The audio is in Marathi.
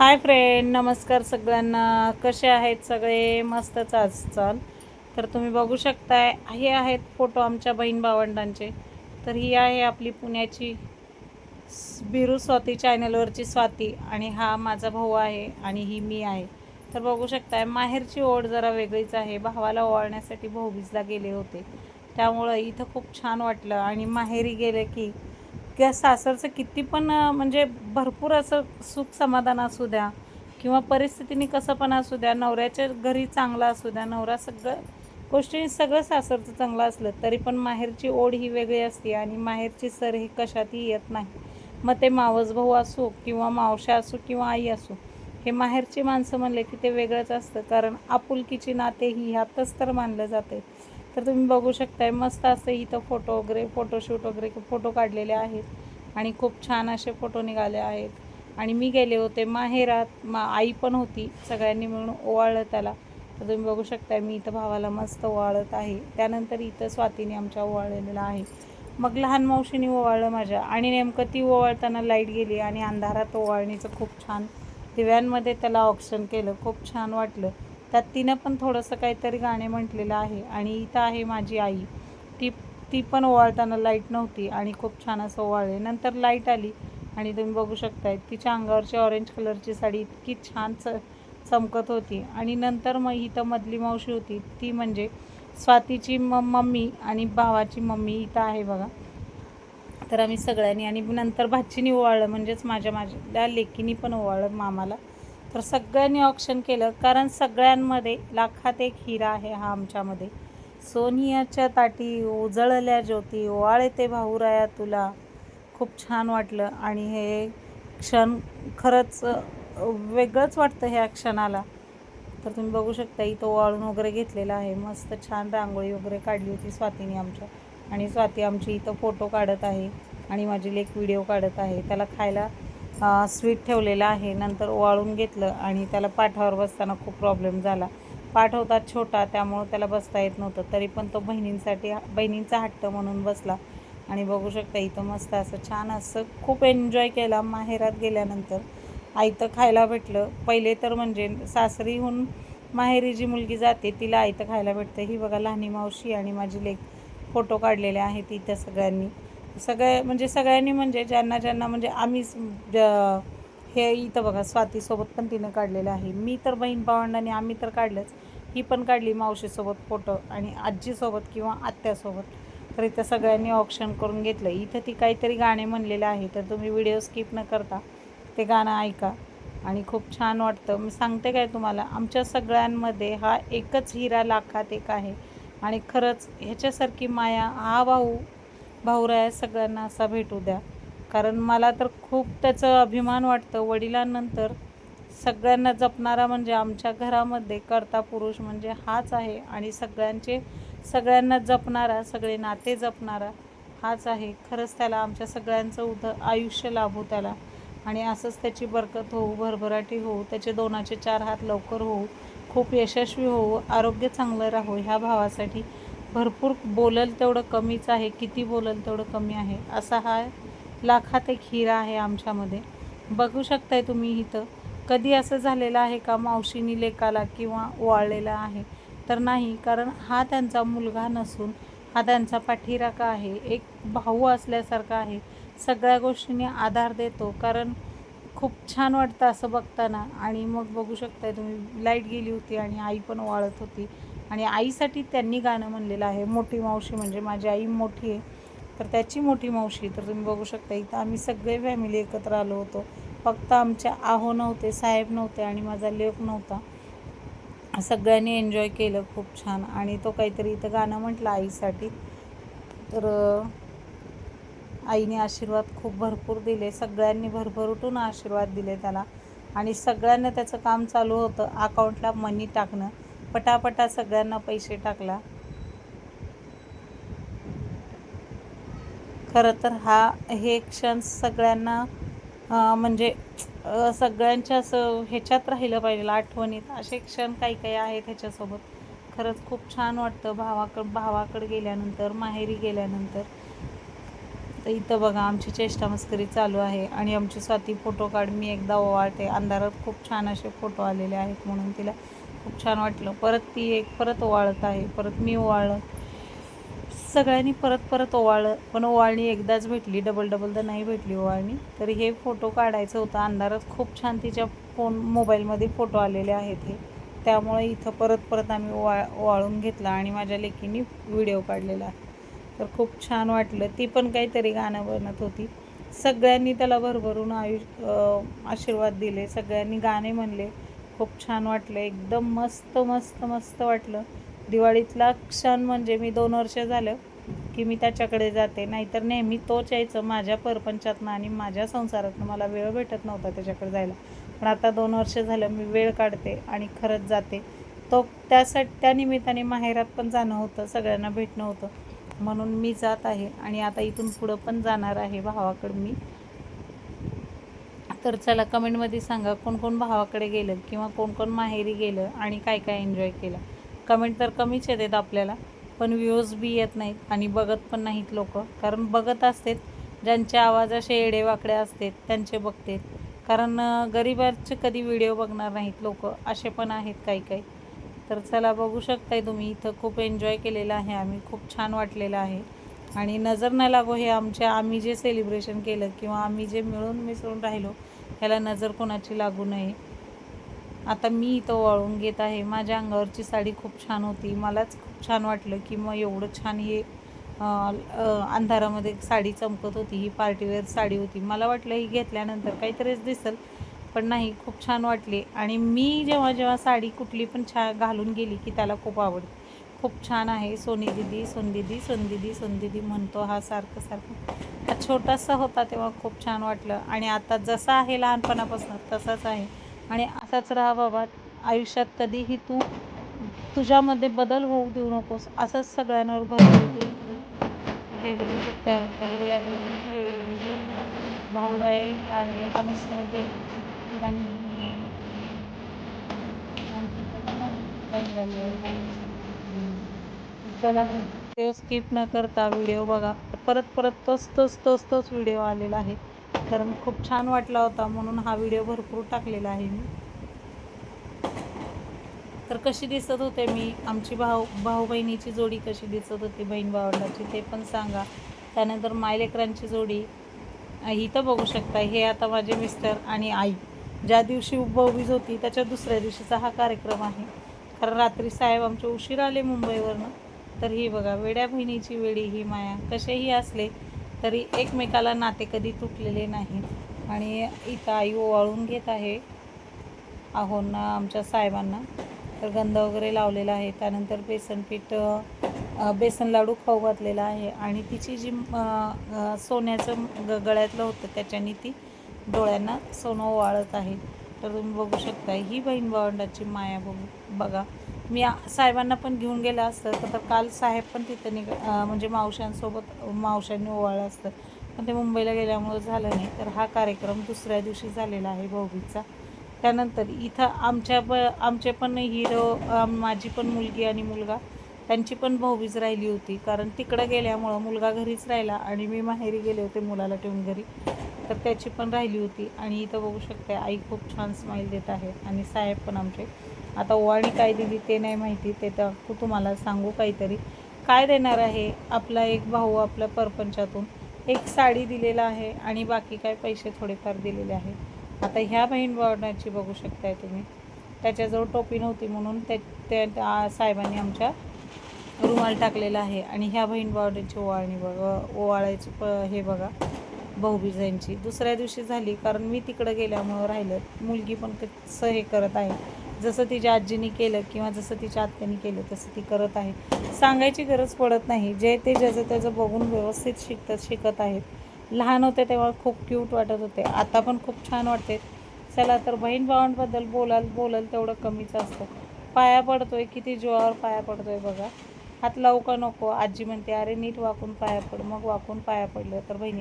हाय फ्रेंड नमस्कार सगळ्यांना. कसे आहेत सगळे? मस्तच आज चाल. तर तुम्ही बघू शकताय हे आहेत फोटो आमच्या बहीण भावंडांचे. तर ही आहे आपली पुण्याची बिरू स्वाती चॅनलवरची स्वाती आणि हा माझा भाऊ आहे आणि ही मी आहे. तर बघू शकताय माहेरची ओढ जरा वेगळीच आहे. भावाला ओवाळण्यासाठी भाऊबीजला गेले होते. त्यामुळं इथं खूप छान वाटलं आणि माहेरी गेले की किंवा सासरचं किती पण म्हणजे भरपूर असं सुख समाधान असू द्या किंवा परिस्थितीने कसं पण असू द्या नवऱ्याच्या घरी चांगला असू द्या नवरा सगळं गोष्टी सगळं सासरचं चांगलं असलं तरी पण माहेरची ओढ ही वेगळी असते आणि माहेरची सर ही कशातही येत नाही. मग ते मावस भाऊ असो किंवा मावशा असो किंवा आई असो हे माहेरची माणसं म्हणले की ते वेगळंच असतं. कारण आपुलकीची नाते ही ह्यातच तर मानलं जाते तर तुम्ही बघू शकताय मस्त असं इथं फोटो वगैरे फोटोशूट वगैरे फोटो काढलेले आहेत आणि खूप छान असे फोटो निघाले आहेत. आणि मी गेले होते माहेरात मा आई पण होती सगळ्यांनी मिळून ओवाळलं त्याला. तर तुम्ही बघू शकताय मी इथं भावाला मस्त ओवाळत आहे. त्यानंतर इथं स्वातीने आमच्या ओवाळलेलं आहे. मग लहान मावशीने ओवाळलं माझ्या आणि नेमकं ती ओवाळताना लाइट गेली आणि अंधारात ओवाळणीचं खूप छान दिव्यांमध्ये त्याला ऑप्शन केलं. खूप छान वाटलं. त्यात तिनं पण थोडंसं काहीतरी गाणे म्हटलेलं आहे. आणि इथं आहे माझी आई. ती ती पण ओवाळताना लाइट नव्हती आणि खूप छान असं ओवाळले. नंतर लाइट आली आणि तुम्ही बघू शकताय तिच्या अंगावरची ऑरेंज कलरची साडी इतकी छान च चमकत होती. आणि नंतर मग इथं मधली मावशी होती. ती म्हणजे स्वातीची म मम्मी आणि भावाची मम्मी इथं आहे बघा. तर आम्ही सगळ्यांनी आणि नंतर भाचीनी ओवाळलं. म्हणजेच माझ्या माझ्या लेकीनी पण ओवाळलं मामाला. तर सगळ्यांनी ऑप्शन केलं. कारण सगळ्यांमध्ये लाखात एक हिरा आहे हा आमच्यामध्ये. सोनियाच्या ताटी उजळल्या ज्योती ओवाळे ते भाऊराया तुला. खूप छान वाटलं. आणि हे क्षण खरंच वेगळंच वाटतं ह्या क्षणाला. तर तुम्ही बघू शकता इथं ओवाळून वगैरे घेतलेला आहे. मस्त छान रांगोळी वगैरे काढली होती स्वातीने आमच्या. आणि स्वाती आमची इथं फोटो काढत आहे. आणि माझी लेक व्हिडिओ काढत आहे. त्याला खायला स्वीट ठेवलेलं आहे. नंतर ओवाळून घेतलं आणि त्याला पाठावर बसताना खूप प्रॉब्लेम झाला. पाठ होता छोटा त्यामुळं त्याला बसता येत नव्हतं. तरी पण तो बहिणींसाठी बहिणींचा हट्ट म्हणून बसला. आणि बघू शकता इथं मस्त असं छान असं खूप एन्जॉय केला माहेरात गेल्यानंतर. आयतं खायला भेटलं. पहिले तर म्हणजे सासरीहून माहेरी जी मुलगी जाते तिला आयतं खायला भेटतं. ही बघा लहानी मावशी आणि माझी लेक फोटो काढलेले आहेत इथं सगळ्यांनी. सगळे म्हणजे सगळ्यांनी म्हणजे ज्यांना ज्यांना म्हणजे आम्ही हे इथं बघा स्वातीसोबत पण तिनं काढलेलं आहे. मी तर बहीण भावंडांनी आम्ही तर काढलंच. ही पण काढली मावशीसोबत फोटो आणि आजीसोबत किंवा आत्यासोबत. तर इथं सगळ्यांनी ऑप्शन करून घेतलं. इथं ती काहीतरी गाणे म्हणलेले आहे तर तुम्ही व्हिडिओ स्किप न करता ते गाणं ऐका. आणि खूप छान वाटतं. मी सांगते काय तुम्हाला आमच्या सगळ्यांमध्ये हा एकच हिरा लाखात एक आहे. आणि खरंच ह्याच्यासारखी माया हा भाऊ भाऊराया सगळ्यांना असा भेटू द्या. कारण मला तर खूप त्याचं अभिमान वाटतं. वडिलांनंतर सगळ्यांना जपणारा म्हणजे आमच्या घरामध्ये कर्ता पुरुष म्हणजे हाच आहे. आणि सगळ्यांचे सगळ्यांना जपणारा सगळे नाते जपणारा हाच आहे. खरंच त्याला आमच्या सगळ्यांचं उद आयुष्य लाभू त्याला. आणि असंच त्याची बरकत होऊ भरभराटी होऊ त्याचे दोनाचे चार हात लवकर होऊ खूप यशस्वी होऊ आरोग्य चांगलं राहू ह्या भावासाठी भरपूर बोलल तेवढं कमीच आहे. किती बोलल तेवढं कमी आहे. असा हा लाखात एक हिरा आहे आमच्यामध्ये. बघू शकताय तुम्ही इथं. कधी असं झालेलं आहे का मावशीनी लेकाला किंवा वाळलेला आहे? तर नाही कारण हा त्यांचा मुलगा नसून हा त्यांचा पाठीराका आहे. एक भाऊ असल्यासारखा आहे. सगळ्या गोष्टींनी आधार देतो. कारण खूप छान वाटतं असं बघताना. आणि मग बघू शकताय तुम्ही लाइट गेली होती आणि आई पण वाळत होती. आणि आईसाठी त्यांनी गाणं म्हणलेलं आहे मोठी मावशी म्हणजे माझी आई मोठी आहे. तर त्याची मोठी मावशी तर तुम्ही बघू शकता इथं आम्ही सगळे फॅमिली एकत्र आलो होतो. फक्त आमच्या आहो नव्हते साहेब नव्हते आणि माझा लेख नव्हता. सगळ्यांनी एन्जॉय केलं खूप छान आणि तो काहीतरी इथं गाणं म्हटलं आईसाठी. तर आईने आशीर्वाद खूप भरपूर दिले. सगळ्यांनी भरभरूटून आशीर्वाद दिले त्याला. आणि सगळ्यांना त्याचं काम चालू होतं. अकाउंटला मनी टाकणं. पटापटा सगळ्यांना पैसे टाकला. खरं तर हा हे क्षण सगळ्यांना म्हणजे सगळ्यांच्या असं ह्याच्यात राहिलं पाहिजे आठवणीत. असे क्षण काही काही आहेत ह्याच्यासोबत. खरंच खूप छान वाटतं भावाकडं भावाकडे गेल्यानंतर माहेरी गेल्यानंतर. तर इथं बघा आमची चेष्टा मस्करी चालू आहे आणि आमची स्वाती फोटो काढ मी एकदा ओवाळते. अंधारात खूप छान असे फोटो आलेले आहेत म्हणून तिला. खूप छान वाटलं. परत ती एक परत ओवाळत आहे परत मी ओवाळलं. सगळ्यांनी परत परत ओवाळलं. पण ओवाळणी एकदाच भेटली डबल डबल तर नाही भेटली ओवाळणी. तर हे फोटो काढायचं होतं. अंधारात खूप छान तिच्या फोन मोबाईलमध्ये फोटो आलेले आहेत हे. त्यामुळे इथं परत परत आम्ही ओवा ओवाळून घेतला आणि माझ्या लेकीनी व्हिडिओ काढलेला तर खूप छान वाटलं. ती पण काहीतरी गाणं बनत होती. सगळ्यांनी त्याला भरभरून आयुष आशीर्वाद दिले. सगळ्यांनी गाणे म्हणले. खूप छान वाटलं. एकदम मस्त मस्त मस्त वाटलं. दिवाळीतला क्षण म्हणजे मी दोन वर्ष झालं की मी त्याच्याकडे जाते. नाहीतर नेहमी तोच यायचं माझ्या परपंचातनं आणि माझ्या संसारातनं. मला वेळ भेटत नव्हता त्याच्याकडे जायला. पण आता दोन वर्ष झालं मी वेळ काढते आणि खरंच जाते. तो त्यासाठी त्या निमित्ताने माहेरात पण जाणं होतं. सगळ्यांना भेटणं होतं. म्हणून मी जात आहे आणि आता इथून पुढं पण जाणार आहे भावाकडं मी. तर चला कमेंटमध्ये सांगा कोण कोण भावाकडे गेलं किंवा कोण कोण माहेरी गेलं आणि काय काय एन्जॉय केलं. कमेंट तर कमीच येतात आपल्याला पण व्ह्यूज बी येत नाहीत आणि बघत पण नाहीत लोक. कारण बघत असतात ज्यांचे आवाज असे एडेवाकडे असतात त्यांचे बघतात. कारण गरिबाचे कधी व्हिडिओ बघणार नाहीत लोक असे पण आहेत काही काही. तर चला बघू शकताय तुम्ही इथं खूप एन्जॉय केलेलं आहे आम्ही खूप छान वाटलेलं आहे. आणि नजर नाही लागो हे आमच्या आम्ही जे सेलिब्रेशन केलं किंवा आम्ही जे मिळून मिसळून राहिलो ह्याला नजर कोणाची लागू नये. आता मी इथं वळून घेत आहे. माझ्या अंगावरची साडी खूप छान होती. मलाच खूप छान वाटलं की मग एवढं छान हे अंधारामध्ये साडी चमकत होती. ही पार्टीवेअर साडी होती. मला वाटलं ही घेतल्यानंतर काहीतरीच दिसेल पण नाही खूप छान वाटले. आणि मी जेव्हा जेव्हा साडी कुठली पण छा घालून गेली की त्याला खूप आवडते. खूप छान आहे. सोनी दिदी सोन दिदी सोन दिदी सोन दिदी म्हणतो हा सारखं सारखं. हा छोटासा होता तेव्हा खूप छान वाटलं. आणि आता जसा आहे लहानपणापासून तसाच आहे. आणि असाच राहा बाबा आयुष्यात कधीही तू तुझ्यामध्ये बदल होऊ देऊ नकोस. असंच सगळ्यांवर भरपूर भाऊ आहे आणि चला ते स्किप न करता व्हिडिओ बघा. परत परत तोच तोच तोच तोच व्हिडिओ आलेला आहे. कारण खूप छान वाटला होता म्हणून हा व्हिडिओ भरपूर टाकलेला आहे मी. तर कशी दिसत होते मी? आमची भाऊ भाऊ बहिणीची जोडी कशी दिसत होती बहीण भावंडाची ते पण सांगा. त्यानंतर मायलेकरांची जोडी ही तर बघू शकता. हे आता माझे मिस्टर आणि आई. ज्या दिवशी भाऊबीज होती त्याच्या दुसऱ्या दिवशीचा हा कार्यक्रम आहे. कारण रात्री साहेब आमचे उशीर आले मुंबईवरनं. तर ही बघा वेड्या बहिणीची वेडी ही माया. कसेही असले तरी एकमेकाला नाते कधी तुटलेले नाहीत. आणि इथं आई ओवाळून घेत आहे. आहोंना आमच्या साहेबांना. तर गंध वगैरे लावलेला आहे. त्यानंतर बेसनपीठ बेसन लाडू खाऊ घातलेला आहे. आणि तिची जी सोन्याचं ग गळ्यातलं होतं त्याच्याने ती डोळ्यांना सोनं ओवाळत आहे. तर तुम्ही बघू शकता ही बहीण भावंडाची माया बघू बघा. मी साहेबांना पण घेऊन गेलं असतं तर तर काल साहेब पण तिथं निघ म्हणजे मावशांसोबत मावशांनी ओवाळलं असतं. पण ते मुंबईला गेल्यामुळं झालं नाही. तर हा कार्यक्रम दुसऱ्या दिवशी झालेला आहे भाऊबीचा त्यानंतर इथं आमच्या ब आमचे पण हिरो माझी पण मुलगी आणि मुलगा त्यांची पण भाऊबीज राहिली होती. कारण तिकडं गेल्यामुळं मुलगा घरीच राहिला आणि मी माहेरी गेले होते मुलाला ठेवून घरी. तर त्याची पण राहिली होती. आणि इथं बघू शकते आई खूप छान स्माईल देत आहे. आणि साहेब पण आमचे. आता ओवाळणी काय दिली ते नाही माहिती. ते तर तू तुम्हाला सांगू काहीतरी. काय देणार आहे आपला एक भाऊ आपल्या परपंचातून? एक साडी दिलेला आहे आणि बाकी काय पैसे थोडेफार दिलेले आहे. आता ह्या बहीण भावनाची बघू शकताय तुम्ही. त्याच्याजवळ टोपी नव्हती म्हणून त्या त्या साहेबांनी आमच्या रुमाल टाकलेला आहे. आणि ह्या बहीण भावनेची ओवाळणी बघा ओवाळायची प हे बघा. भाऊबीजांची दुसऱ्या दिवशी झाली कारण मी तिकडं गेल्यामुळं राहिलं. मुलगी पण कसं हे करत आहे. जसं तिच्या आजीने केलं किंवा जसं तिच्या आत्याने केलं तसं ती करत आहे. सांगायची गरज पडत नाही. जे ते ज्याचं त्याचं बघून व्यवस्थित शिकतात शिकत आहेत. लहान होते तेव्हा खूप क्यूट वाटत होते. आता पण खूप छान वाटते. चला तर बहीण भावांबद्दल बोलाल बोलाल तेवढं कमीच असतं. पाया पडतोय किती जीवावर पाया पडतोय बघा. हात लावू का नको? आजी म्हणते अरे नीट वाकून पाया पड. मग वाकून पाया पडलं तर बहिणी